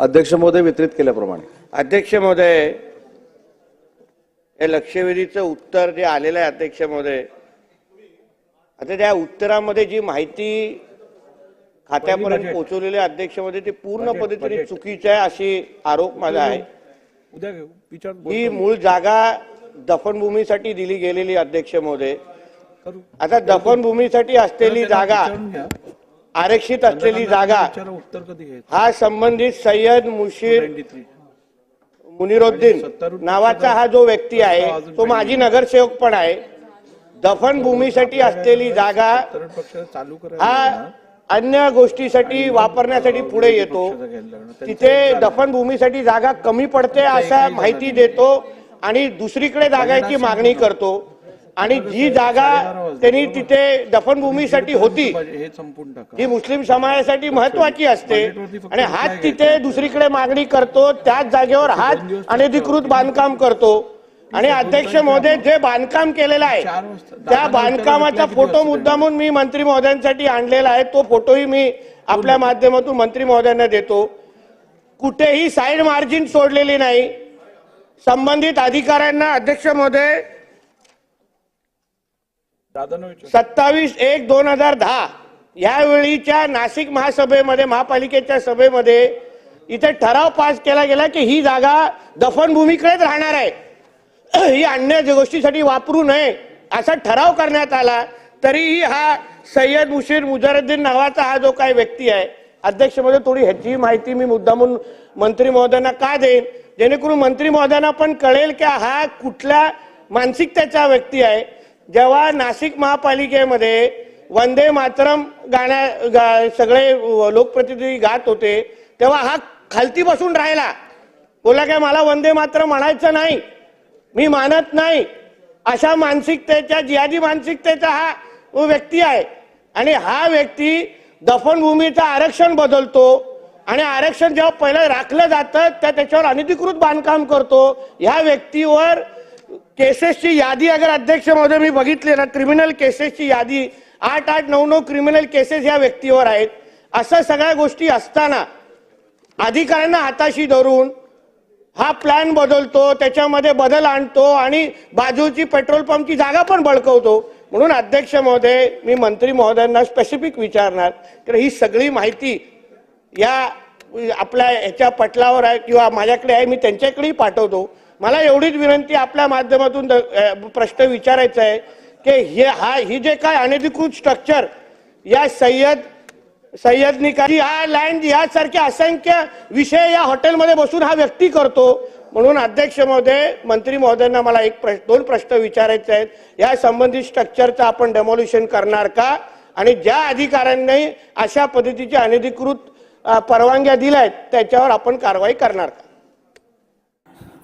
अध्यक्ष महोदय वितरित केल्याप्रमाणे. अध्यक्ष महोदय हे लक्षवेधीचं उत्तर जे आलेलं आहे अध्यक्ष महोदय आता त्या उत्तरामध्ये जी माहिती खात्यापर्यंत पोहोचवलेली आहे अध्यक्ष महोदय ती पूर्ण पद्धतीने चुकीची आहे अशी आरोप माझा आहे. ही मूळ जागा दफनभूमीसाठी दिली गेलेली अध्यक्ष महोदय. आता दफनभूमीसाठी असलेली जागा. आरक्षित असलेली जागा विचारा उत्तर कधी घ्यायचं हा संबंधित सय्यद मुशीर 93. मुनिरुद्दीन नावाचा हा जो व्यक्ती आहे तो माजी नगरसेवक पण आहे दफनभूमीसाठी असलेली जागा चालू करायला हा लागणार. अन्य गोष्टीसाठी वापरण्यासाठी पुढे येतो पक्षाचं घ्यायला लागणार. त्यांचं तिथे दफनभूमीसाठी जागा कमी पडते असा माहिती देतो आणि दुसरीकडे जागाची मागणी करतो आणि जी जागा त्यांनी तिथे दफनभूमीसाठी होती हे मुस्लिम समाजासाठी महत्वाची असते. आणि हात तिथे दुसरीकडे मागणी करतो त्याच जागेवर हात अनधिकृत बांधकाम करतो. आणि अध्यक्ष महोदय जे बांधकाम केलेलं आहे त्या बांधकामाचा फोटो मुद्दामून मी मंत्री महोदयांसाठी आणलेला आहे. तो फोटोही मी आपल्या माध्यमातून मंत्री महोदयांना देतो. कुठेही साईड मार्जिन सोडलेली नाही. संबंधित अधिकाऱ्यांना अध्यक्ष महोदय सत्तावीस एक दोन हजार दहा. यावेळीच्या नाशिक महासभेमध्ये महापालिकेच्या सभेमध्ये इथे ठराव पास केला गेला की ही जागा दफनभूमीकडेच राहणार आहे. ही अन्य गोष्टीसाठी वापरू नये असा ठराव करण्यात आला. तरीही हा सय्यद मुशीर मुजारुद्दीन नावाचा हा जो काही व्यक्ती आहे अध्यक्षमध्ये थोडी ह्याची माहिती मी मुद्दामून मंत्री महोदयांना का देईन? जेणेकरून मंत्री महोदयांना पण कळेल की हा कुठल्या मानसिकतेचा व्यक्ती आहे. जेव्हा नाशिक महापालिकेमध्ये वंदे मातरम गाण्या गा, सगळे लोकप्रतिनिधी गात होते तेव्हा हा खालती बसून राहिला. बोला काय मला वंदे मातरम म्हणायचं नाही. मी मानत नाही. अशा मानसिकतेच्या जिहादी मानसिकतेचा हा व्यक्ती आहे. आणि हा व्यक्ती दफनभूमीचं आरक्षण बदलतो. आणि आरक्षण जेव्हा पहिलं राखलं जातं त्या त्याच्यावर अनधिकृत बांधकाम करतो. ह्या व्यक्तीवर केसेसची यादी अगर अध्यक्ष महोदय मी बघितली ना क्रिमिनल केसेसची यादी आठ आठ नऊ नऊ क्रिमिनल केसेस या व्यक्तीवर आहेत. असं सगळ्या गोष्टी असताना अधिकाऱ्यांना हाताशी धरून हा प्लॅन बदलतो त्याच्यामध्ये बदल आणतो आणि बाजूची पेट्रोल पंपची जागा पण बळकवतो. म्हणून अध्यक्ष महोदय मी मंत्री महोदयांना स्पेसिफिक विचारणार. तर ही सगळी माहिती या आपल्या ह्याच्या पटलावर आहे किंवा माझ्याकडे आहे मी त्यांच्याकडेही पाठवतो. मला एवढीच विनंती आपल्या माध्यमातून द- प्रश्न विचारायचा आहे की हे हा ही जे काय अनधिकृत स्ट्रक्चर या सय्यद सय्यद निकाजी हा लँड यासारखे असंख्य विषय या हॉटेलमध्ये बसून हा व्यक्ती करतो. म्हणून अध्यक्ष महोदय मंत्री महोदयांना मला एक प्रश्न दोन प्रश्न विचारायचे आहेत. या संबंधित स्ट्रक्चरचं आपण डेमोल्युशन करणार का? आणि ज्या अधिकाऱ्यांनी अशा पद्धतीच्या अनधिकृत परवानग्या दिल्या आहेत त्याच्यावर आपण कारवाई करणार का?